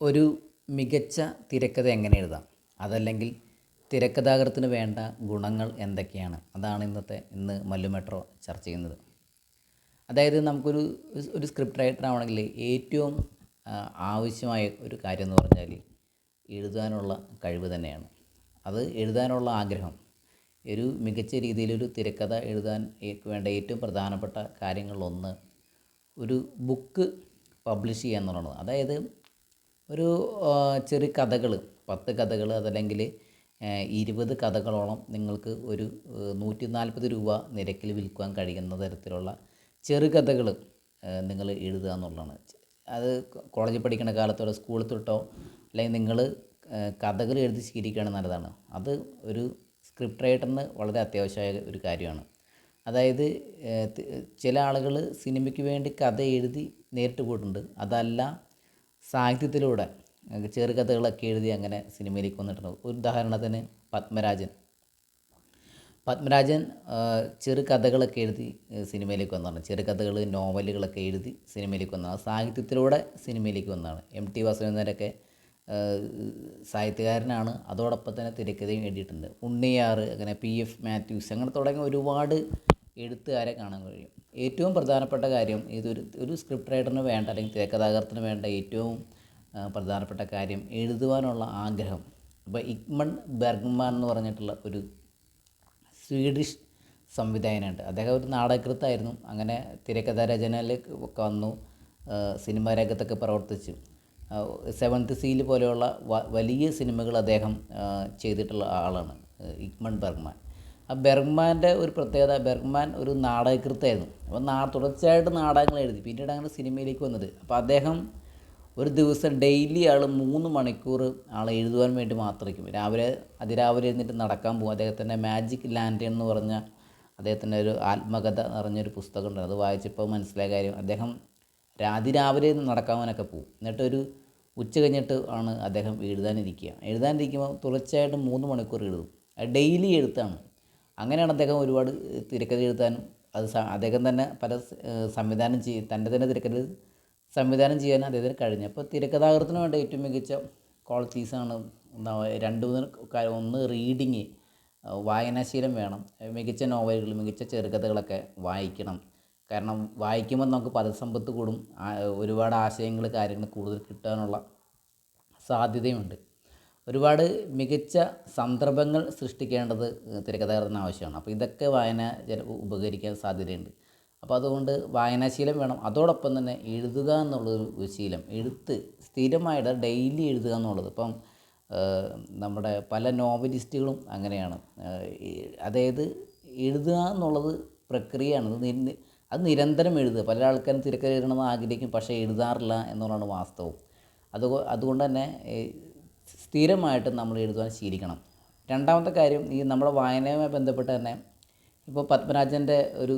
ഒരു മികച്ച തിരക്കഥ എങ്ങനെ എഴുതാം? അതല്ലെങ്കിൽ തിരക്കഥാകൃത്തിന് വേണ്ട ഗുണങ്ങൾ എന്തൊക്കെയാണ്? അതാണ് ഇന്നത്തെ ഇന്ന് മല്ലു മെട്രോ ചർച്ച ചെയ്യുന്നത്. അതായത് നമുക്കൊരു ഒരു സ്ക്രിപ്റ്റ് റൈറ്റർ ആവണമെങ്കിൽ ഏറ്റവും ആവശ്യമായ ഒരു കാര്യം എന്ന് പറഞ്ഞാൽ എഴുതാനുള്ള കഴിവ് തന്നെയാണ്. അത് എഴുതാനുള്ള ആഗ്രഹം. ഒരു മികച്ച രീതിയിലൊരു തിരക്കഥ എഴുതാൻ വേണ്ട ഏറ്റവും പ്രധാനപ്പെട്ട കാര്യങ്ങളിലൊന്ന് ഒരു ബുക്ക് പബ്ലിഷ് ചെയ്യുക എന്നുള്ളതാണ്. അതായത് ഒരു ചെറിയ കഥകൾ പത്ത് കഥകൾ അതല്ലെങ്കിൽ ഇരുപത് കഥകളോളം നിങ്ങൾക്ക് ഒരു നൂറ്റി നാൽപ്പത് രൂപ നിരക്കിൽ വിൽക്കുവാൻ കഴിയുന്ന തരത്തിലുള്ള ചെറുകഥകൾ നിങ്ങൾ എഴുതുക എന്നുള്ളതാണ്. അത് കോളേജിൽ പഠിക്കുന്ന കാലത്തോടെ സ്കൂളിൽ തൊട്ടോ അല്ലെങ്കിൽ നിങ്ങൾ കഥകൾ എഴുതി ശീലിക്കുകയാണ് നല്ലതാണ്. അത് ഒരു സ്ക്രിപ്റ്റ് റൈറ്ററിന് വളരെ അത്യാവശ്യമായ ഒരു കാര്യമാണ്. അതായത് ചില ആളുകൾ സിനിമയ്ക്ക് വേണ്ടി കഥ എഴുതി നേരിട്ട് പോയിട്ടുണ്ട്. അതല്ല സാഹിത്യത്തിലൂടെ ചെറുകഥകളൊക്കെ എഴുതി അങ്ങനെ സിനിമയിലേക്ക് വന്നിട്ടുണ്ട്. ഉദാഹരണത്തിന് പത്മരാജൻ. പത്മരാജൻ ചെറു കഥകളൊക്കെ എഴുതി സിനിമയിലേക്ക് വന്നതാണ്. ചെറുകഥകൾ നോവലുകളൊക്കെ എഴുതി സിനിമയിലേക്ക് വന്നതാണ്. സാഹിത്യത്തിലൂടെ സിനിമയിലേക്ക് വന്നതാണ്. എം ടി വാസുദേവനൊക്കെ സാഹിത്യകാരനാണ്. അതോടൊപ്പം തന്നെ തിരക്കഥയും എഴുതിയിട്ടുണ്ട്. ഉണ്ണിയാർ അങ്ങനെ പി എഫ് മാത്യൂസ് അങ്ങനെ തുടങ്ങിയ ഒരുപാട് എഴുത്തുകാരെ കാണാൻ കഴിയും. ഏറ്റവും പ്രധാനപ്പെട്ട കാര്യം ഇതൊരു ഒരു സ്ക്രിപ്റ്റ് റൈറ്ററിന് വേണ്ട അല്ലെങ്കിൽ തിരക്കഥാകൃത്തിന് വേണ്ട ഏറ്റവും പ്രധാനപ്പെട്ട കാര്യം എഴുതുവാനുള്ള ആഗ്രഹം. അപ്പോൾ ഇക്മൺ ബെർഗ്മാൻ എന്ന് പറഞ്ഞിട്ടുള്ള ഒരു സ്വീഡിഷ് സംവിധായകനുണ്ട്. അദ്ദേഹം ഒരു നാടകൃത്തായിരുന്നു അങ്ങനെ തിരക്കഥാ രചനയിലേക്ക് വന്നു. സിനിമാ രംഗത്തൊക്കെ പ്രവർത്തിച്ചു. സെവൻത്ത് സീൽ പോലെയുള്ള വലിയ സിനിമകൾ അദ്ദേഹം ചെയ്തിട്ടുള്ള ആളാണ് ഇക്മൺ ബെർഗ്മാൻ. ആ ബെർഗ്മാന്റെ ഒരു പ്രത്യേകത ബെർഗ്മാൻ ഒരു നാടകകൃത്തായിരുന്നു. അപ്പോൾ നാ തുടർച്ചയായിട്ട് നാടകങ്ങൾ എഴുതി. പിന്നീട് അങ്ങനെ സിനിമയിലേക്ക് വന്നത്. അപ്പോൾ അദ്ദേഹം ഒരു ദിവസം ഡെയിലി ആൾ മൂന്ന് മണിക്കൂർ ആൾ എഴുതുവാൻ വേണ്ടി മാത്രമായിരിക്കും രാവിലെ അതിരാവിലെ എഴുന്നിട്ട് നടക്കാൻ പോകും. അദ്ദേഹത്തിന്റെ മാജിക് ലാൻഡ് എന്ന് പറഞ്ഞ അദ്ദേഹത്തിന്റെ ഒരു ആത്മകഥ നിറഞ്ഞൊരു പുസ്തകമുണ്ട്. അത് വായിച്ചപ്പോൾ മനസ്സിലായ കാര്യം അദ്ദേഹം രാതിരാവിലെ നടക്കാവാനൊക്കെ പോകും. എന്നിട്ടൊരു ഉച്ച കഴിഞ്ഞിട്ട് ആണ് അദ്ദേഹം എഴുതാനിരിക്കുക. എഴുതാനിരിക്കുമ്പോൾ തുടർച്ചയായിട്ട് മൂന്ന് മണിക്കൂർ എഴുതും. ഡെയിലി എഴുത്താണ്. അങ്ങനെയാണ് അദ്ദേഹം ഒരുപാട് തിരക്കഥ എഴുതാനും അത് അദ്ദേഹം തന്നെ പല സംവിധാനം ചെയ്യും തന്റെ തന്നെ തിരക്കഥ സംവിധാനം ചെയ്യാൻ അദ്ദേഹത്തിന് കഴിഞ്ഞു. അപ്പോൾ തിരക്കഥാകൃത്തിന് വേണ്ട ഏറ്റവും മികച്ച ക്വാളിറ്റീസാണ് രണ്ട് മൂന്ന് കാര്യം ഒന്ന് റീഡിങ് വായനാശീലം വേണം. മികച്ച നോവലുകൾ മികച്ച ചെറുകഥകളൊക്കെ വായിക്കണം. കാരണം വായിക്കുമ്പോൾ നമുക്ക് പദസമ്പത്ത് കൂടും ഒരുപാട് ആശയങ്ങൾ കാര്യങ്ങൾ കൂടുതൽ കിട്ടാനുള്ള സാധ്യതയുണ്ട് ഒരുപാട് മികച്ച സന്ദർഭങ്ങൾ സൃഷ്ടിക്കേണ്ടത് തിരക്കഥാകൃത്തിന് ആവശ്യമാണ്. അപ്പോൾ ഇതൊക്കെ വായന ചില ഉപകരിക്കാൻ സാധ്യതയുണ്ട്. അപ്പോൾ അതുകൊണ്ട് വായനാശീലം വേണം. അതോടൊപ്പം തന്നെ എഴുതുക എന്നുള്ളൊരു ഒരു ശീലം എഴുത്ത് സ്ഥിരമായിട്ട് ഡെയിലി എഴുതുക എന്നുള്ളത്. ഇപ്പം നമ്മുടെ പല നോവലിസ്റ്റുകളും അങ്ങനെയാണ്. അതായത് എഴുതുക എന്നുള്ളത് പ്രക്രിയയാണ്. അത് നിരന്തരം എഴുതുക. പല ആൾക്കാരും തിരക്കഥ എഴുതണമെന്ന് ആഗ്രഹിക്കും പക്ഷേ എഴുതാറില്ല എന്നുള്ളതാണ് വാസ്തവം. അതുകൊ അതുകൊണ്ട് തന്നെ സ്ഥിരമായിട്ട് നമ്മൾ എഴുതുവാൻ ശീലിക്കണം. രണ്ടാമത്തെ കാര്യം ഈ നമ്മുടെ വായനയുമായി ബന്ധപ്പെട്ട് തന്നെ ഇപ്പോൾ പത്മരാജന്റെ ഒരു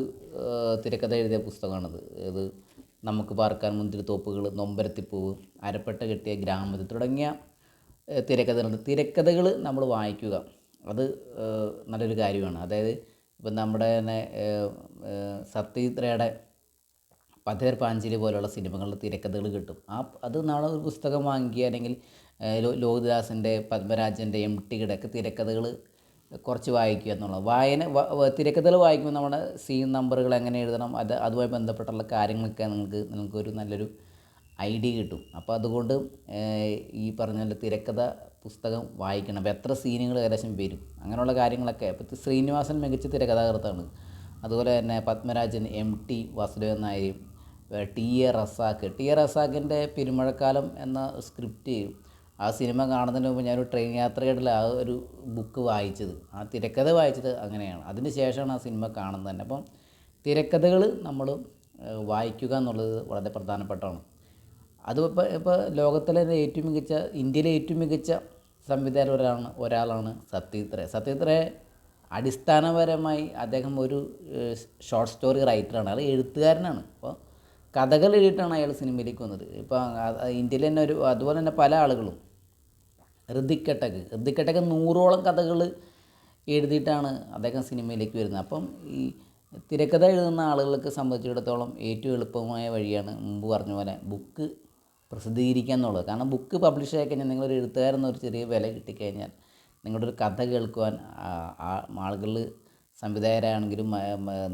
തിരക്കഥ എഴുതിയ പുസ്തകമാണിത്. ഇത് നമുക്ക് പാർക്കാൻ മുന്തിരിത്തോപ്പുകൾ നൊമ്പരത്തിപ്പൂവ് അരപ്പെട്ട കെട്ടിയ ഗ്രാമത്തിൽ തുടങ്ങിയ തിരക്കഥകളുണ്ട്. തിരക്കഥകൾ നമ്മൾ വായിക്കുക. അത് നല്ലൊരു കാര്യമാണ്. അതായത് ഇപ്പം നമ്മുടെ തന്നെ സത്യത്രയുടെ പഥേർ പാഞ്ചിലി പോലുള്ള സിനിമകളുടെ തിരക്കഥകൾ കിട്ടും. ആ അത് നാളെ ഒരു പുസ്തകം വാങ്ങിക്കുക അല്ലെങ്കിൽ ഏഹ്, ലോ- ലോഹിതദാസിന്റെ പത്മരാജന്റെ എം ടിയുടെ ഒക്കെ തിരക്കഥകൾ കുറച്ച് വായിക്കുക എന്നുള്ളത്. വായന തിരക്കഥകൾ വായിക്കുമ്പോൾ നമ്മുടെ സീൻ നമ്പറുകൾ എങ്ങനെ എഴുതണം അത് അതുമായി ബന്ധപ്പെട്ടുള്ള കാര്യങ്ങളൊക്കെ നിങ്ങൾക്ക് നിങ്ങൾക്കൊരു നല്ലൊരു ഐഡിയ കിട്ടും. അപ്പോൾ അതുകൊണ്ട് ഈ പറഞ്ഞ പോലെ തിരക്കഥ പുസ്തകം വായിക്കണം. അപ്പോൾ എത്ര സീനുകൾ ഏകദേശം വരും? അങ്ങനെയുള്ള കാര്യങ്ങളൊക്കെ. അപ്പോൾ ശ്രീനിവാസൻ മികച്ച തിരക്കഥാകൃത്താണ്. അതുപോലെ തന്നെ പത്മരാജൻ എം ടി വാസുദേവൻ നായരും T A Razak. T A റസാക്കിന്റെ Perumazhakkalam എന്ന സ്ക്രിപ്റ്റ് ആ സിനിമ കാണുന്നതിന് മുമ്പ് ഞാനൊരു ട്രെയിൻ യാത്രയുടെ ആ ഒരു ബുക്ക് വായിച്ചത്. ആ തിരക്കഥ വായിച്ചത് അങ്ങനെയാണ്. അതിന് ശേഷമാണ് ആ സിനിമ കാണുന്നത് തന്നെ. അപ്പം തിരക്കഥകൾ നമ്മൾ വായിക്കുക എന്നുള്ളത് വളരെ പ്രധാനപ്പെട്ടതാണ്. അത് ഇപ്പോൾ ഇപ്പോൾ ലോകത്തിലെ ഏറ്റവും മികച്ച ഇന്ത്യയിലെ ഏറ്റവും മികച്ച സംവിധായകർ ഒരാളാണ് ഒരാളാണ് സത്യത്രയ റേ അടിസ്ഥാനപരമായി അദ്ദേഹം ഒരു ഷോർട്ട് സ്റ്റോറി റൈറ്ററാണ്. അയാൾ എഴുത്തുകാരനാണ്. അപ്പോൾ കഥകൾ എഴുതിയിട്ടാണ് അയാൾ സിനിമയിലേക്ക് വന്നത്. ഇപ്പോൾ ഇന്ത്യയിൽ തന്നെ ഒരു അതുപോലെ തന്നെ പല ആളുകളും ഋതിക് കട്ടക് ഋതിക് കട്ടക് നൂറോളം കഥകൾ എഴുതിയിട്ടാണ് അദ്ദേഹം സിനിമയിലേക്ക് വരുന്നത്. അപ്പം ഈ തിരക്കഥ എഴുതുന്ന ആളുകൾക്ക് സംബന്ധിച്ചിടത്തോളം ഏറ്റവും എളുപ്പമായ വഴിയാണ് മുമ്പ് പറഞ്ഞ പോലെ ബുക്ക് പ്രസിദ്ധീകരിക്കുക എന്നുള്ളത്. കാരണം ബുക്ക് പബ്ലിഷ് ആയി കഴിഞ്ഞാൽ നിങ്ങളൊരു എഴുത്തുകാരൻ ഒരു ചെറിയ വില കിട്ടിക്കഴിഞ്ഞാൽ നിങ്ങളുടെ ഒരു കഥ കേൾക്കുവാൻ ആളുകൾ സംവിധായകരാണെങ്കിലും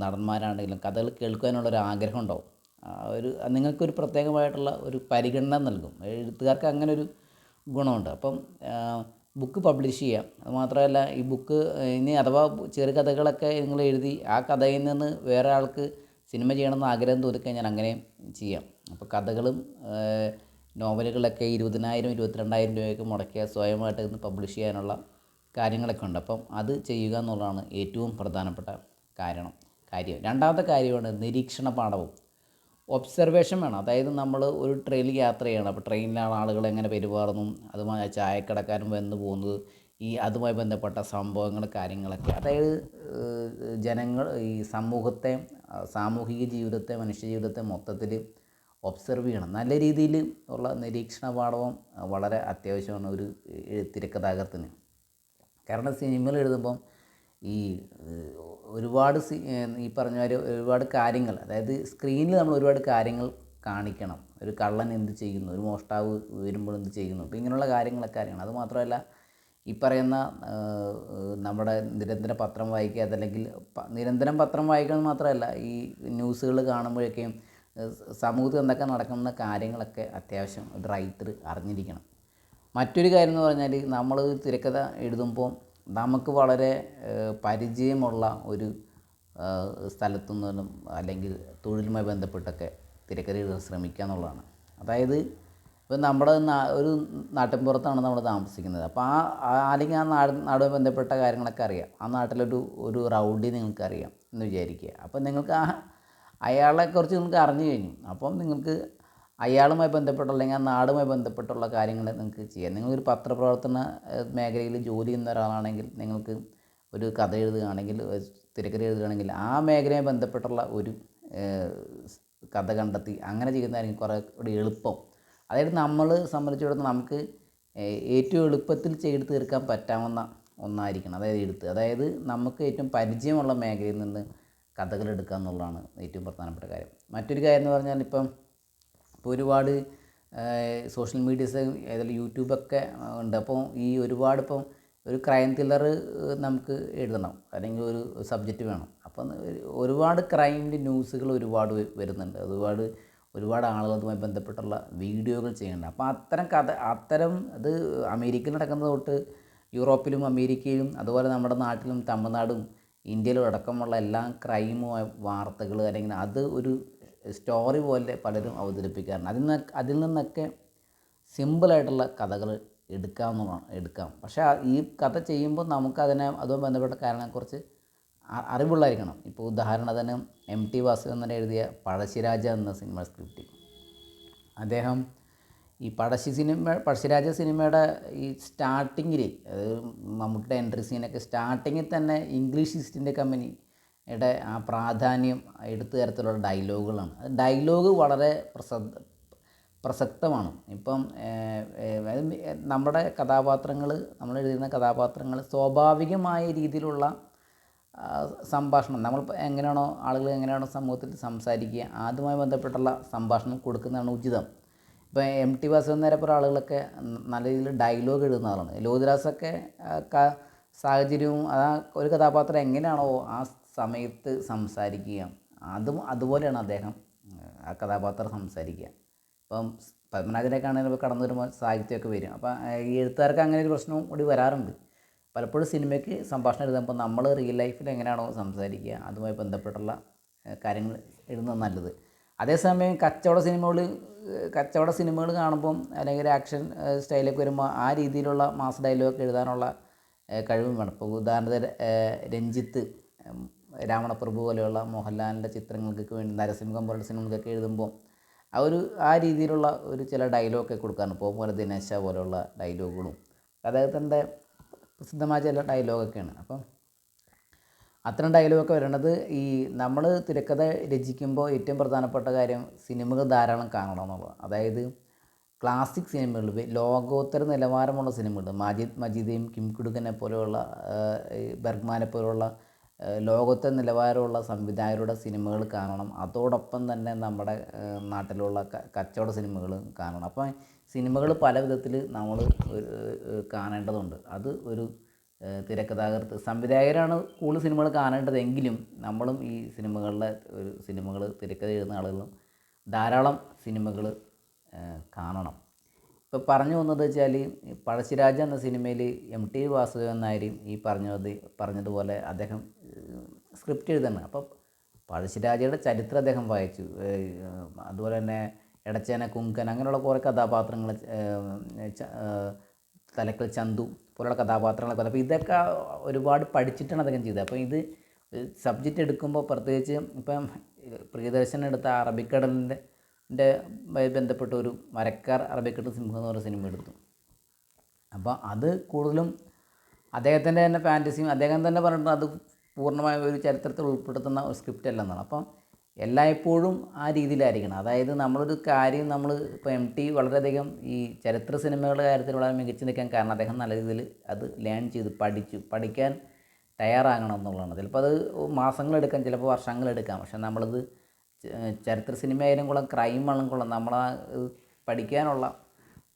നടന്മാരാണെങ്കിലും കഥകൾ കേൾക്കുവാനുള്ളൊരു ആഗ്രഹം ഉണ്ടാവും. ഒരു നിങ്ങൾക്കൊരു പ്രത്യേകമായിട്ടുള്ള ഒരു പരിഗണന നൽകും. എഴുത്തുകാർക്ക് അങ്ങനെ ഒരു ഗുണമുണ്ട്. അപ്പം ബുക്ക് പബ്ലിഷ് ചെയ്യാം. അത് മാത്രമല്ല ഈ ബുക്ക് ഇനി അഥവാ ചെറുകഥകളൊക്കെ നിങ്ങൾ എഴുതി ആ കഥയിൽ നിന്ന് വേറെ ആൾക്ക് സിനിമ ചെയ്യണമെന്ന് ആഗ്രഹം തോന്നിക്കഴിഞ്ഞാൽ അങ്ങനെയും ചെയ്യാം. അപ്പോൾ കഥകളും നോവലുകളൊക്കെ ഇരുപതിനായിരം ഇരുപത്തിരണ്ടായിരം രൂപയൊക്കെ മുടക്കിയ സ്വയമായിട്ട് ഇന്ന് പബ്ലിഷ് ചെയ്യാനുള്ള കാര്യങ്ങളൊക്കെ ഉണ്ട്. അപ്പം അത് ചെയ്യുക എന്നുള്ളതാണ് ഏറ്റവും പ്രധാനപ്പെട്ട കാരണം കാര്യം. രണ്ടാമത്തെ കാര്യമാണ് നിരീക്ഷണ പാഠവും. ഒബ്സർവേഷൻ വേണം. അതായത് നമ്മൾ ഒരു ട്രെയിനിൽ യാത്ര ചെയ്യണം. അപ്പോൾ ട്രെയിനിലാണ് ആളുകൾ എങ്ങനെ പെരുമാറുന്നു അതുമായി ചായക്കടക്കാരൻ വന്ന് പോകുന്നത് ഈ അതുമായി ബന്ധപ്പെട്ട സംഭവങ്ങൾ കാര്യങ്ങളൊക്കെ. അതായത് ജനങ്ങൾ ഈ സമൂഹത്തെ സാമൂഹിക ജീവിതത്തെ മനുഷ്യ ജീവിതത്തെ മൊത്തത്തിൽ ഒബ്സർവ് ചെയ്യണം. നല്ല രീതിയിൽ ഉള്ള നിരീക്ഷണ പാഠവും വളരെ അത്യാവശ്യമാണ് ഒരു തിരക്കഥാകൃത്തിന് കാരണം സിനിമകൾ എഴുതുമ്പം ഈ ഒരുപാട് സി ഈ പറഞ്ഞ ഒരുപാട് കാര്യങ്ങൾ അതായത് സ്ക്രീനിൽ നമ്മൾ ഒരുപാട് കാര്യങ്ങൾ കാണിക്കണം. ഒരു കള്ളൻ എന്ത് ചെയ്യുന്നു? ഒരു മോഷ്ടാവ് വരുമ്പോൾ എന്ത് ചെയ്യുന്നു? അപ്പോൾ ഇങ്ങനെയുള്ള കാര്യങ്ങളൊക്കെ അറിയണം. അത് മാത്രമല്ല ഈ പറയുന്ന നമ്മുടെ നിരന്തരം പത്രം വായിക്കുക അതല്ലെങ്കിൽ നിരന്തരം പത്രം വായിക്കുക മാത്രമല്ല ഈ ന്യൂസുകൾ കാണുമ്പോഴൊക്കെയും സമൂഹത്തിൽ എന്തൊക്കെ നടക്കുന്ന കാര്യങ്ങളൊക്കെ അത്യാവശ്യം ഒരു റൈറ്റർ അറിഞ്ഞിരിക്കണം. മറ്റൊരു കാര്യം എന്ന് പറഞ്ഞാൽ നമ്മൾ തിരക്കഥ എഴുതുമ്പോൾ നമുക്ക് വളരെ പരിചയമുള്ള ഒരു സ്ഥലത്തു നിന്നും അല്ലെങ്കിൽ തൊഴിലുമായി ബന്ധപ്പെട്ടൊക്കെ തിരക്കഥ എഴുതാൻ ശ്രമിക്കുക എന്നുള്ളതാണ്. അതായത് ഇപ്പം നമ്മുടെ ഒരു നാട്ടിൻപുറത്താണ് നമ്മൾ താമസിക്കുന്നത്. അപ്പോൾ ആ അല്ലെങ്കിൽ ആ നാട് നാടുമായി ബന്ധപ്പെട്ട കാര്യങ്ങളൊക്കെ അറിയാം. ആ നാട്ടിലൊരു ഒരു റൗഡി നിങ്ങൾക്കറിയാം എന്ന് വിചാരിക്കുക. അപ്പം നിങ്ങൾക്ക് ആ അയാളെക്കുറിച്ച് നിങ്ങൾക്ക് അറിഞ്ഞു കഴിഞ്ഞു. അപ്പം നിങ്ങൾക്ക് അയാളുമായി ബന്ധപ്പെട്ടുള്ള അല്ലെങ്കിൽ ആ നാടുമായി ബന്ധപ്പെട്ടുള്ള കാര്യങ്ങൾ നിങ്ങൾക്ക് ചെയ്യാം. നിങ്ങളൊരു പത്രപ്രവർത്തന മേഖലയിൽ ജോലി ചെയ്യുന്ന ഒരാളാണെങ്കിൽ നിങ്ങൾക്ക് ഒരു കഥ എഴുതുകയാണെങ്കിൽ തിരക്കഥ എഴുതുകയാണെങ്കിൽ ആ മേഖലയുമായി ബന്ധപ്പെട്ടുള്ള ഒരു കഥ കണ്ടെത്തി അങ്ങനെ ചെയ്യുന്നതായിരിക്കും കുറേ കൂടി എളുപ്പം. അതായത് നമ്മൾ സംബന്ധിച്ചിടത്തോളം നമുക്ക് ഏറ്റവും എളുപ്പത്തിൽ ചെയ്ത് തീർക്കാൻ പറ്റാവുന്ന ഒന്നായിരിക്കണം. അതായത് എഴുത്ത്. അതായത് നമുക്ക് ഏറ്റവും പരിചയമുള്ള മേഖലയിൽ നിന്ന് കഥകൾ എടുക്കുക എന്നുള്ളതാണ് ഏറ്റവും പ്രധാനപ്പെട്ട കാര്യം. മറ്റൊരു കാര്യം എന്ന് പറഞ്ഞാൽ ഇപ്പം ഇപ്പോൾ ഒരുപാട് സോഷ്യൽ മീഡിയസ് ഏതായാലും യൂട്യൂബൊക്കെ ഉണ്ട്. അപ്പോൾ ഈ ഒരുപാട് ഇപ്പം ഒരു ക്രൈം ത്രില്ലർ നമുക്ക് എഴുതണം. അല്ലെങ്കിൽ ഒരു സബ്ജക്റ്റ് വേണം. അപ്പം ഒരുപാട് ക്രൈമിന്റെ ന്യൂസുകൾ ഒരുപാട് വരുന്നുണ്ട്. ഒരുപാട് ഒരുപാട് ആളുകൾ ബന്ധപ്പെട്ടുള്ള വീഡിയോകൾ ചെയ്യുന്നുണ്ട്. അപ്പോൾ അത്തരം കഥ അത്തരം അത് അമേരിക്കയിൽ നടക്കുന്നത് തൊട്ട് യൂറോപ്പിലും അമേരിക്കയിലും അതുപോലെ നമ്മുടെ നാട്ടിലും തമിഴ്നാടും ഇന്ത്യയിലും അടക്കമുള്ള എല്ലാ ക്രൈമുമായ വാർത്തകൾ അല്ലെങ്കിൽ അത് ഒരു സ്റ്റോറി പോലെ പലരും അവതരിപ്പിക്കാറുണ്ട്. അതിൽ നിന്ന് അതിൽ നിന്നൊക്കെ സിമ്പിളായിട്ടുള്ള കഥകൾ എടുക്കാവുന്നതാണ് എടുക്കാം. പക്ഷേ ഈ കഥ ചെയ്യുമ്പോൾ നമുക്കതിനെ അതുമായി ബന്ധപ്പെട്ട കാരണത്തെക്കുറിച്ച് അറിവുള്ളായിരിക്കണം ഇപ്പോൾ ഉദാഹരണത്തിന് എം ടി വാസുദേവൻ എഴുതിയ പഴശ്ശിരാജ എന്ന സിനിമ സ്ക്രിപ്റ്റ് അദ്ദേഹം ഈ പഴശ്ശി സിനിമ പഴശ്ശിരാജ സിനിമയുടെ ഈ സ്റ്റാർട്ടിങ്ങിൽ അത് മമ്മൂട്ടിയുടെ എൻട്രി സീനൊക്കെ സ്റ്റാർട്ടിങ്ങിൽ തന്നെ ഇംഗ്ലീഷ് ഈസ്റ്റ് ഇന്ത്യ കമ്പനിയുടെ ആ പ്രാധാന്യം എടുത്തു തരത്തിലുള്ള ഡയലോഗുകളാണ്. ഡയലോഗ് വളരെ പ്രസക്ത പ്രസക്തമാണ്. ഇപ്പം നമ്മുടെ കഥാപാത്രങ്ങൾ നമ്മൾ എഴുതുന്ന കഥാപാത്രങ്ങൾ സ്വാഭാവികമായ രീതിയിലുള്ള സംഭാഷണം നമ്മൾ എങ്ങനെയാണോ ആളുകൾ എങ്ങനെയാണോ സമൂഹത്തിൽ സംസാരിക്കുക അതുമായി ബന്ധപ്പെട്ടുള്ള സംഭാഷണം കൊടുക്കുന്നതാണ് ഉചിതം. ഇപ്പോൾ എം ടി വാസുദേവൻ നേരെ പോലെ ആളുകളൊക്കെ നല്ല രീതിയിൽ ഡയലോഗ് എഴുതുന്ന ആളാണ്. ലോഹിതദാസൊക്കെ സാഹചര്യവും ആ ഒരു കഥാപാത്രം എങ്ങനെയാണോ ആ സമയത്ത് സംസാരിക്കുക. അതും അതുപോലെയാണ് അദ്ദേഹം ആ കഥാപാത്രം സംസാരിക്കുക. ഇപ്പം പത്മനാഭനൊക്കെ ആണെങ്കിൽ കടന്നു വരുമ്പോൾ സാഹിത്യമൊക്കെ വരും. അപ്പം എഴുത്തുകാർക്ക് അങ്ങനെ ഒരു പ്രശ്നവും കൂടി വരാറുണ്ട്. പലപ്പോഴും സിനിമയ്ക്ക് സംഭാഷണം എഴുതുമ്പോൾ നമ്മൾ റിയൽ ലൈഫിൽ എങ്ങനെയാണോ സംസാരിക്കുക അതുമായി ബന്ധപ്പെട്ടുള്ള കാര്യങ്ങൾ എഴുതുന്നത് നല്ലത്. അതേസമയം കച്ചവട സിനിമകൾ കച്ചവട സിനിമകൾ കാണുമ്പം അല്ലെങ്കിൽ ആക്ഷൻ സ്റ്റൈലൊക്കെ വരുമ്പോൾ ആ രീതിയിലുള്ള മാസ് ഡയലോഗ് എഴുതാനുള്ള കഴിവും വേണം. ഇപ്പോൾ ഉദാഹരണത്തിന് രഞ്ജിത്ത് രാവണപ്രഭു പോലെയുള്ള മോഹൻലാലിന്റെ ചിത്രങ്ങൾക്കൊക്കെ വേണ്ടി നരസിംഹം പോലുള്ള സിനിമകൾക്കൊക്കെ എഴുതുമ്പോൾ ആ ഒരു ആ രീതിയിലുള്ള ഒരു ചില ഡയലോഗൊക്കെ കൊടുക്കാറുണ്ട്. പോകും പോലെ ദിനേശ പോലെയുള്ള ഡയലോഗുകളും. അദ്ദേഹത്തിന്റെ പ്രസിദ്ധമായ ചില ഡയലോഗൊക്കെയാണ്. അപ്പം അത്തരം ഡയലോഗൊക്കെ വരേണ്ടത് ഈ നമ്മൾ തിരക്കഥ രചിക്കുമ്പോൾ ഏറ്റവും പ്രധാനപ്പെട്ട കാര്യം സിനിമകൾ ധാരാളം കാണണം എന്നുള്ളത് അതായത് ക്ലാസിക് സിനിമകൾ ലോകോത്തര നിലവാരമുള്ള സിനിമകൾ മാജിദ് മജീദയും കിം കുടുക്കനെ പോലെയുള്ള ബർഗ്മാനെ പോലെയുള്ള ലോകത്തെ നിലവാരമുള്ള സംവിധായകരുടെ സിനിമകൾ കാണണം. അതോടൊപ്പം തന്നെ നമ്മുടെ നാട്ടിലുള്ള കച്ചവട സിനിമകൾ കാണണം. അപ്പം സിനിമകൾ പല വിധത്തിൽ നമ്മൾ കാണേണ്ടതുണ്ട്. അത് ഒരു തിരക്കഥാകൃത്ത് സംവിധായകരാണ് കൂടുതൽ സിനിമകൾ കാണേണ്ടതെങ്കിലും നമ്മളും ഈ സിനിമകളിലെ ഒരു സിനിമകൾ തിരക്കഥ എഴുതുന്ന ആളുകളും ധാരാളം സിനിമകൾ കാണണം. ഇപ്പോൾ പറഞ്ഞു വന്നത് വെച്ചാൽ പഴശ്ശിരാജ എന്ന സിനിമയിൽ എം ടി വാസുദേവൻ നായരും ഈ പറഞ്ഞത് പറഞ്ഞതുപോലെ അദ്ദേഹം സ്ക്രിപ്റ്റ് എഴുതണം അപ്പോൾ പഴശ്ശിരാജയുടെ ചരിത്രം അദ്ദേഹം വായിച്ചു. അതുപോലെ തന്നെ എടച്ചേന കുങ്കൻ അങ്ങനെയുള്ള കുറേ കഥാപാത്രങ്ങൾ തലക്കൽ ചന്തു പോലുള്ള കഥാപാത്രങ്ങളൊക്കെ. അപ്പോൾ ഇതൊക്കെ ഒരുപാട് പഠിച്ചിട്ടാണ് അദ്ദേഹം ചെയ്തത്. അപ്പോൾ ഇത് സബ്ജക്റ്റ് എടുക്കുമ്പോൾ പ്രത്യേകിച്ച് ഇപ്പം പ്രിയദർശൻ എടുത്ത അറബിക്കടലിന്റെ ന്റെ ബന്ധപ്പെട്ട ഒരു മരക്കാർ അറബിക്കെട്ട് സിംഹം എന്ന് പറയുന്ന സിനിമ എടുത്തു. അപ്പോൾ അത് കൂടുതലും അദ്ദേഹത്തിന്റെ തന്നെ ഫാന്റസിയും അദ്ദേഹം തന്നെ പറഞ്ഞിട്ടുണ്ട് അത് പൂർണമായ ഒരു ചരിത്രത്തിൽ ഉൾപ്പെടുത്തുന്ന ഒരു സ്ക്രിപ്റ്റ് അല്ല എന്നാണ്. അപ്പം എല്ലായ്പ്പോഴും ആ രീതിയിലായിരിക്കണം. അതായത് നമ്മളൊരു കാര്യം നമ്മൾ ഇപ്പോൾ എം ടി വളരെയധികം ഈ ചരിത്ര സിനിമകളുടെ കാര്യത്തിൽ വളരെ മികച്ചു നിൽക്കാൻ കാരണം അദ്ദേഹം നല്ല രീതിയിൽ അത് ലേൺ ചെയ്ത് പഠിച്ചു. പഠിക്കാൻ തയ്യാറാകണം എന്നുള്ളതാണ്. ചിലപ്പോൾ അത് മാസങ്ങളെടുക്കാം ചിലപ്പോൾ വർഷങ്ങളെടുക്കാം പക്ഷേ നമ്മളത് ചരിത്ര സിനിമയായാലും കൊള്ളാം ക്രൈം ആണെങ്കിലും കൊള്ളാം. നമ്മളാ ഇത് പഠിക്കാനുള്ള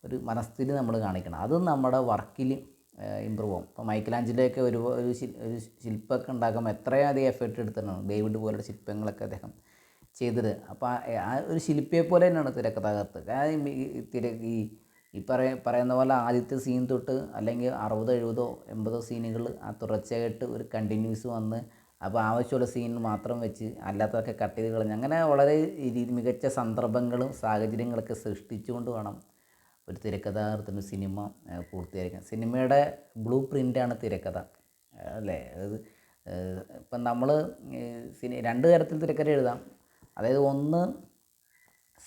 ഒരു മനസ്ഥിതി നമ്മൾ കാണിക്കണം. അത് നമ്മുടെ വർക്കിൽ ഇമ്പ്രൂവ് ആവും. ഇപ്പോൾ മൈക്കലാഞ്ചിന്റെയൊക്കെ ഒരു ഒരു ഒരു ശില്പമൊക്കെ ഉണ്ടാക്കുമ്പോൾ എത്രയും അധികം എഫേർട്ട് എടുത്തിട്ടാണ് ഡേവിഡ് പോലുള്ള ശില്പങ്ങളൊക്കെ അദ്ദേഹം ചെയ്തത്. അപ്പോൾ ആ- ഒരു ശില്പിയെ പോലെ തന്നെയാണ് തിരക്കഥാകൃത്ത്. തിര ഈ ഈ പറയ പറയുന്ന പോലെ ആദ്യത്തെ സീൻ തൊട്ട് അല്ലെങ്കിൽ അറുപതോ എഴുപതോ എൺപതോ സീനുകൾ ആ തുടർച്ചയായിട്ട് ഒരു കണ്ടിന്യൂസ് വന്ന് അപ്പോൾ ആവശ്യമുള്ള സീൻ മാത്രം വെച്ച് അല്ലാത്തതൊക്കെ കട്ട് ചെയ്ത് കളഞ്ഞ് അങ്ങനെ വളരെ മികച്ച സന്ദർഭങ്ങളും സാഹചര്യങ്ങളൊക്കെ സൃഷ്ടിച്ചുകൊണ്ട് വേണം ഒരു തിരക്കഥാകൃത്തിന് സിനിമ ഏഹ്, പൂർത്തീകരിക്കാൻ. സിനിമയുടെ ബ്ലൂ പ്രിന്റാണ് തിരക്കഥ അല്ലേ? അതായത് ഇപ്പം നമ്മൾ സിനി രണ്ട് തരത്തിൽ തിരക്കഥ എഴുതാം. അതായത് ഒന്ന്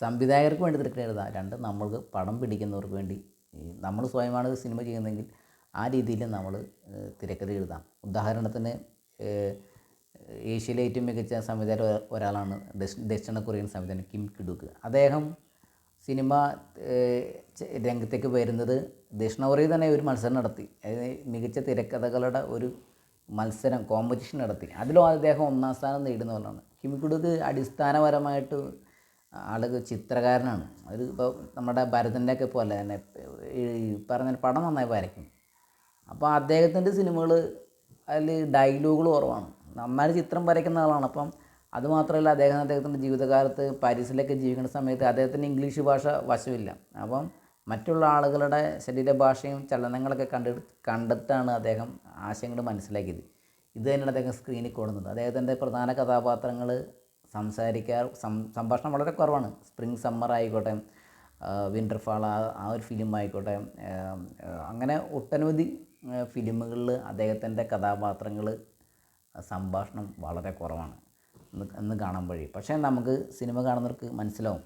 സംവിധായകർക്ക് വേണ്ടി തിരക്കഥ എഴുതാം രണ്ട് നമ്മൾക്ക് പടം പിടിക്കുന്നവർക്ക് വേണ്ടി. നമ്മൾ സ്വയമാണ് സിനിമ ചെയ്യുന്നതെങ്കിൽ ആ രീതിയിൽ നമ്മൾ തിരക്കഥ എഴുതാം. ഉദാഹരണത്തിന് ഏഷ്യയിലെ ഏറ്റവും മികച്ച സംവിധായകർ ഒരാളാണ് ദക്ഷി- ദക്ഷിണ കൊറിയൻ സംവിധായകൻ കിം കിഡുക്ക്. അദ്ദേഹം സിനിമ രംഗത്തേക്ക് വരുന്നത് ദക്ഷിണ കൊറിയയിൽ തന്നെ ഒരു മത്സരം നടത്തി. മികച്ച തിരക്കഥകളുടെ ഒരു മത്സരം കോമ്പറ്റീഷൻ നടത്തി. അതിലും അദ്ദേഹം ഒന്നാം സ്ഥാനം നേടുന്നവരാണ് കിം കിഡുക്ക് അടിസ്ഥാനപരമായിട്ട് ആളുകൾ ചിത്രകാരനാണ്. ഒരു ഇപ്പോൾ നമ്മുടെ ഭരതന്റെ ഒക്കെ പോലെ തന്നെ ഈ പറഞ്ഞ പടം നന്നായി വരയ്ക്കും. അപ്പോൾ അദ്ദേഹത്തിന്റെ സിനിമകൾ അതിൽ ഡയലോഗുകൾ കുറവാണ്. നന്നായി ചിത്രം വരയ്ക്കുന്ന ആളാണ്. അപ്പം അതുമാത്രമല്ല അദ്ദേഹം അദ്ദേഹത്തിന്റെ ജീവിതകാലത്ത് പാരീസിലൊക്കെ ജീവിക്കുന്ന സമയത്ത് അദ്ദേഹത്തിന് ഇംഗ്ലീഷ് ഭാഷ വശമില്ല. അപ്പം മറ്റുള്ള ആളുകളുടെ ശരീരഭാഷയും ചലനങ്ങളൊക്കെ കണ്ട് കണ്ടെത്താണ് അദ്ദേഹം ആശയങ്ങൾ മനസ്സിലാക്കിയത്. ഇത് തന്നെയാണ് അദ്ദേഹം സ്ക്രീനിൽ കൊടുക്കുന്നത് അദ്ദേഹത്തിന്റെ പ്രധാന കഥാപാത്രങ്ങൾ സംസാരിക്കാർ സംഭാഷണം വളരെ കുറവാണ്. സ്പ്രിംഗ് സമ്മർ ആയിക്കോട്ടെ വിന്റർ ഫാൾ ആ ഒരു ഫിലിം ആയിക്കോട്ടെ അങ്ങനെ ഒട്ടനവധി ഫിലിമുകളിൽ അദ്ദേഹത്തിന്റെ കഥാപാത്രങ്ങൾ സംഭാഷണം വളരെ കുറവാണ്. എന്ന് കാണാൻ വഴി. പക്ഷേ നമുക്ക് സിനിമ കാണുന്നവർക്ക് മനസ്സിലാവും.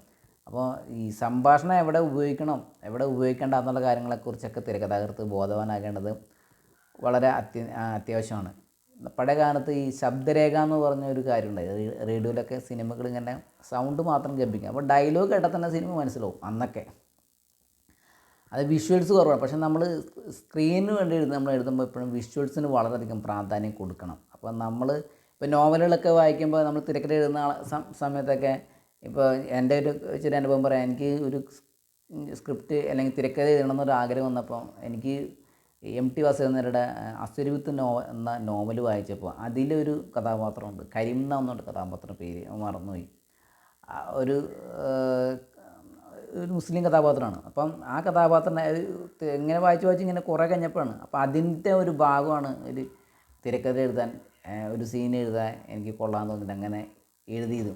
അപ്പോൾ ഈ സംഭാഷണം എവിടെ ഉപയോഗിക്കണം എവിടെ ഉപയോഗിക്കേണ്ട എന്നുള്ള കാര്യങ്ങളെക്കുറിച്ചൊക്കെ തിരക്കഥാകൃത്ത് ബോധവാനാകേണ്ടത് വളരെ അത്യ അത്യാവശ്യമാണ്. പഴയ കാലത്ത് ഈ ശബ്ദരേഖ എന്ന് പറഞ്ഞ ഒരു കാര്യമുണ്ടായി റേഡിയോയിലൊക്കെ സിനിമകൾ ഇങ്ങനെ സൗണ്ട് മാത്രം കേൾപ്പിക്കുക അപ്പോൾ ഡയലോഗ് കേട്ടാൽ തന്നെ സിനിമ മനസ്സിലാവും അന്നൊക്കെ. അത് വിഷ്വൽസ് കുറവാണ്. പക്ഷേ നമ്മൾ സ്ക്രീനിന് വേണ്ടി എഴുതുന്ന നമ്മൾ എഴുതുമ്പോൾ എപ്പോഴും വിഷ്വൽസിന് വളരെയധികം പ്രാധാന്യം കൊടുക്കണം. അപ്പോൾ നമ്മൾ ഇപ്പോൾ നോവലുകളൊക്കെ വായിക്കുമ്പോൾ നമ്മൾ തിരക്കഥ എഴുതുന്ന സമയത്തൊക്കെ ഇപ്പോൾ എന്റെ ഒരു ചെറിയ അനുഭവം പറയാം. എനിക്ക് ഒരു സ്ക്രിപ്റ്റ് അല്ലെങ്കിൽ തിരക്കഥ എഴുതണം എന്നൊരു ആഗ്രഹം വന്നപ്പോൾ എനിക്ക് എം ടി വാസുദേവനരുടെ അസുരവിത്ത് നോവ എന്ന നോവൽ വായിച്ചപ്പോൾ അതിലൊരു കഥാപാത്രമുണ്ട്. കരിംന എന്നുള്ള കഥാപാത്രം പേര് മറന്നുപോയി. ഒരു ഒരു മുസ്ലിം കഥാപാത്രമാണ്. അപ്പം ആ കഥാപാത്രം എങ്ങനെ വായിച്ച് വായിച്ച് ഇങ്ങനെ കുറേ കഴിഞ്ഞപ്പോഴാണ്. അപ്പോൾ അതിന്റെ ഒരു ഭാഗമാണ് ഒരു തിരക്കഥ എഴുതാൻ ഒരു സീൻ എഴുതാൻ എനിക്ക് കൊള്ളാമെന്ന് തോന്നിയിട്ട് അങ്ങനെ എഴുതിയത്.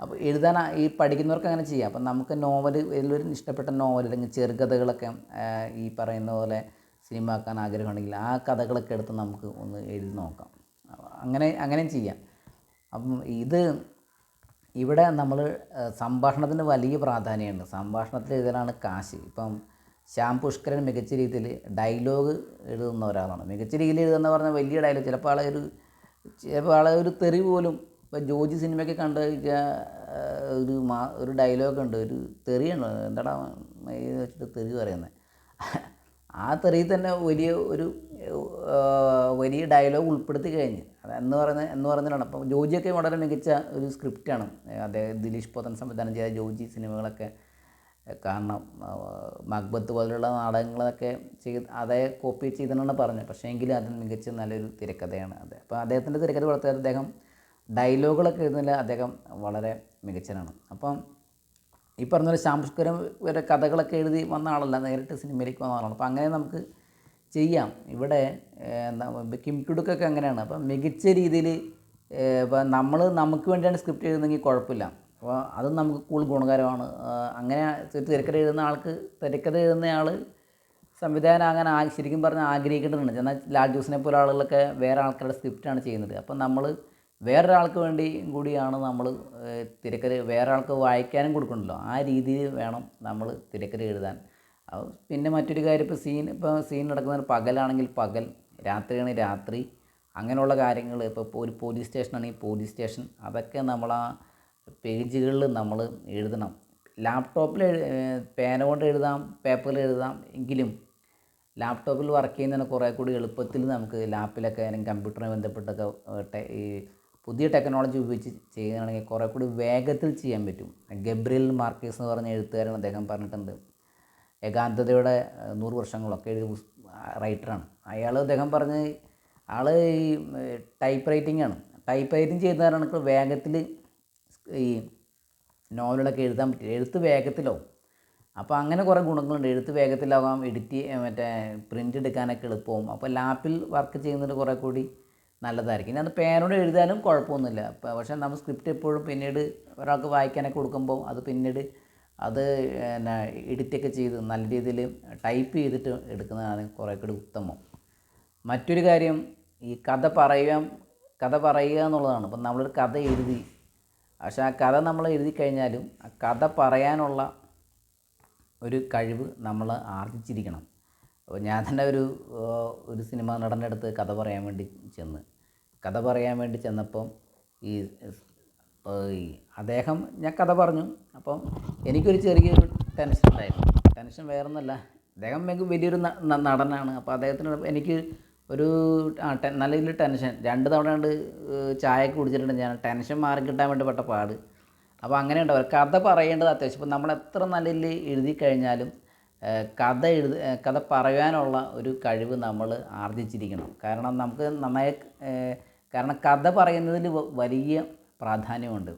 അപ്പോൾ എഴുതാൻ ഈ പഠിക്കുന്നവർക്ക് അങ്ങനെ ചെയ്യാം. അപ്പം നമുക്ക് നോവൽ ഇതിലൊരു ഇഷ്ടപ്പെട്ട നോവൽ അല്ലെങ്കിൽ ചെറുകഥകളൊക്കെ ഈ പറയുന്ന പോലെ സിനിമ ആക്കാൻ ആഗ്രഹമുണ്ടെങ്കിൽ ആ കഥകളൊക്കെ എടുത്ത് നമുക്ക് ഒന്ന് എഴുതി നോക്കാം. അങ്ങനെ അങ്ങനെയും ചെയ്യാം. അപ്പം ഇത് ഇവിടെ നമ്മൾ സംഭാഷണത്തിന് വലിയ പ്രാധാന്യമുണ്ട്. സംഭാഷണത്തിൽ എഴുതലാണ് കാശ്. ഇപ്പം ശ്യാം പുഷ്കരൻ മികച്ച രീതിയിൽ ഡയലോഗ് എഴുതുന്ന ഒരാളാണ്. മികച്ച രീതിയിൽ എഴുതുന്ന പറഞ്ഞാൽ വലിയ ഡയലോഗ് ചിലപ്പോൾ ആളെ ആളെ ഒരു തെറി പോലും ഇപ്പോൾ ജോജി സിനിമയൊക്കെ കണ്ടു കഴിഞ്ഞാൽ ഒരു മാ ഒരു ഡയലോഗ് ഉണ്ട് ഒരു തെറിയുണ്ട് എന്താടാ ഇത് വെച്ചിട്ട് തെറി പറയുന്നത് ആ തെറിയിൽ തന്നെ വലിയ ഒരു വലിയ ഡയലോഗ് ഉൾപ്പെടുത്തി കഴിഞ്ഞ്. അത് എന്ന് പറയുന്നത് എന്ന് പറയുന്നതാണ്. അപ്പം ജോജിയൊക്കെ വളരെ മികച്ച ഒരു സ്ക്രിപ്റ്റാണ് അദ്ദേഹം ദിലീഷ് പോത്തൻ സംവിധാനം ചെയ്ത ജോജി സിനിമകളൊക്കെ. കാരണം മക്ബത്ത് പോലുള്ള നാടകങ്ങളൊക്കെ ചെയ്ത് അതേ കോപ്പി ചെയ്തെന്നാണ് പറഞ്ഞത്. പക്ഷേ എങ്കിലും അതിന് മികച്ച നല്ലൊരു തിരക്കഥയാണ് അത്. അപ്പോൾ അദ്ദേഹത്തിന്റെ തിരക്കഥ വളർത്തിയത് അദ്ദേഹം ഡയലോഗുകളൊക്കെ എഴുതുന്നതിൽ അദ്ദേഹം വളരെ മികച്ചനാണ്. അപ്പം ഈ പറഞ്ഞ പോലെ ശാംസ്കരം വരെ കഥകളൊക്കെ എഴുതി വന്ന ആളല്ല നേരിട്ട് സിനിമയിലേക്ക് വന്ന ആളാണ്. അപ്പോൾ അങ്ങനെ നമുക്ക് ചെയ്യാം. ഇവിടെ കിം കുടുക്കൊക്കെ അങ്ങനെയാണ്. അപ്പം മികച്ച രീതിയിൽ ഇപ്പം നമ്മൾ നമുക്ക് വേണ്ടിയാണ് സ്ക്രിപ്റ്റ് എഴുതുന്നെങ്കിൽ കുഴപ്പമില്ല. അപ്പോൾ അതും നമുക്ക് കൂടുതൽ ഗുണകരമാണ്. അങ്ങനെ തിരക്കഥ എഴുതുന്ന ആൾക്ക് തിരക്കഥ എഴുതുന്നയാൾ അങ്ങനെ ആ ശരിക്കും പറഞ്ഞാൽ ആഗ്രഹിക്കേണ്ടതുണ്ട്. എന്നാൽ ലാൽ ജ്യൂസിനെ പോലെ ആളുകളൊക്കെ വേറെ ആൾക്കാരുടെ സ്ക്രിപ്റ്റാണ് ചെയ്യുന്നത്. അപ്പം നമ്മൾ വേറൊരാൾക്ക് വേണ്ടി കൂടിയാണ് നമ്മൾ തിരക്കഥ വേറെ ആൾക്ക് വായിക്കാനും കൊടുക്കണമല്ലോ ആ രീതിയിൽ വേണം നമ്മൾ തിരക്കഥ എഴുതാൻ. പിന്നെ മറ്റൊരു കാര്യം ഇപ്പോൾ സീൻ ഇപ്പോൾ സീൻ നടക്കുന്നത് പകലാണെങ്കിൽ പകൽ രാത്രിയാണെങ്കിൽ രാത്രി അങ്ങനെയുള്ള കാര്യങ്ങൾ ഇപ്പോൾ ഒരു പോലീസ് സ്റ്റേഷനാണെങ്കിൽ പോലീസ് സ്റ്റേഷൻ അതൊക്കെ നമ്മൾ ആ പേജുകളിൽ നമ്മൾ എഴുതണം. ലാപ്ടോപ്പിൽ പേന കൊണ്ട് എഴുതാം പേപ്പറിൽ എഴുതാം എങ്കിലും ലാപ്ടോപ്പിൽ വർക്ക് ചെയ്യുന്നതിന് കുറേ കൂടി എളുപ്പത്തിൽ നമുക്ക് ലാപ്പിലൊക്കെ അല്ലെങ്കിൽ കമ്പ്യൂട്ടറിനെ ബന്ധപ്പെട്ടൊക്കെ ഈ പുതിയ ടെക്നോളജി ഉപയോഗിച്ച് ചെയ്യുകയാണെങ്കിൽ കുറേ കൂടി വേഗത്തിൽ ചെയ്യാൻ പറ്റും. ഗബ്രിയൽ മാർക്കേസ് എന്ന് പറഞ്ഞ എഴുത്തുകാരൻ അദ്ദേഹം പറഞ്ഞിട്ടുണ്ട്. ഏകാന്തതയുടെ നൂറ് വർഷങ്ങളൊക്കെ എഴുതിയ റൈറ്ററാണ് അയാൾ അദ്ദേഹം പറഞ്ഞ് ആൾ ഈ ടൈപ്പ് റൈറ്റിംഗ് ആണ്. ടൈപ്പ് റൈറ്റിംഗ് ചെയ്യുന്നവരാണെങ്കിൽ വേഗത്തിൽ ഈ നോവലുകളൊക്കെ എഴുതാൻ പറ്റില്ല. എഴുത്ത് വേഗത്തിലാവും. അപ്പോൾ അങ്ങനെ കുറേ ഗുണങ്ങളുണ്ട്. എഴുത്ത് വേഗത്തിലാവാം എഡിറ്റ് മറ്റേ പ്രിന്റ് എടുക്കാനൊക്കെ എളുപ്പവും. അപ്പോൾ ലാപ്പിൽ വർക്ക് ചെയ്യുന്നത് കുറേ കൂടി നല്ലതായിരിക്കും. ഇനി അത് പേനോട് എഴുതാനും കുഴപ്പമൊന്നുമില്ല. പക്ഷേ നമ്മൾ സ്ക്രിപ്റ്റ് എപ്പോഴും പിന്നീട് ഒരാൾക്ക് വായിക്കാനൊക്കെ കൊടുക്കുമ്പോൾ അത് പിന്നീട് അത് എന്നാ എഡിറ്റൊക്കെ ചെയ്ത് നല്ല രീതിയിൽ ടൈപ്പ് ചെയ്തിട്ട് എടുക്കുന്നതാണ് കുറേ കൂടി ഉത്തമം. മറ്റൊരു കാര്യം ഈ കഥ പറയാൻ കഥ പറയുക എന്നുള്ളതാണ്. ഇപ്പം നമ്മളൊരു കഥ എഴുതി പക്ഷേ ആ കഥ നമ്മൾ എഴുതി കഴിഞ്ഞാലും ആ കഥ പറയാനുള്ള ഒരു കഴിവ് നമ്മൾ ആർജിച്ചിരിക്കണം. അപ്പോൾ ഞാൻ തന്നെ ഒരു ഒരു സിനിമ നടന്റെ അടുത്ത് കഥ പറയാൻ വേണ്ടി ചെന്ന്. കഥ പറയാൻ വേണ്ടി ചെന്നപ്പം ഈ അദ്ദേഹം ഞാൻ കഥ പറഞ്ഞു. അപ്പം എനിക്കൊരു ചെറിയൊരു ടെൻഷൻ ഉണ്ടായിരുന്നു. ടെൻഷൻ വേറൊന്നുമല്ല. അദ്ദേഹം വലിയൊരു നടനാണ്. അപ്പോൾ അദ്ദേഹത്തിന് എനിക്ക് ഒരു ആ നല്ല രീതിയിൽ ടെൻഷൻ. രണ്ട് തവണ കണ്ട് ചായ ഒക്കെ കുടിച്ചിട്ടുണ്ട്. ഞാൻ ടെൻഷൻ മാറി കിട്ടാൻ വേണ്ടി പെട്ട പാട്. അപ്പോൾ അങ്ങനെ ഉണ്ടാവും കഥ പറയേണ്ടത് അത്യാവശ്യം. ഇപ്പം നമ്മൾ എത്ര നല്ല രീതിയിൽ എഴുതി കഴിഞ്ഞാലും കഥ എഴുതി കഥ പറയാനുള്ള ഒരു കഴിവ് നമ്മൾ ആർജിച്ചിരിക്കണം. കാരണം നമുക്ക് നന്നായി കാരണം കഥ പറയുന്നതിൽ വലിയ പ്രാധാന്യമുണ്ട്.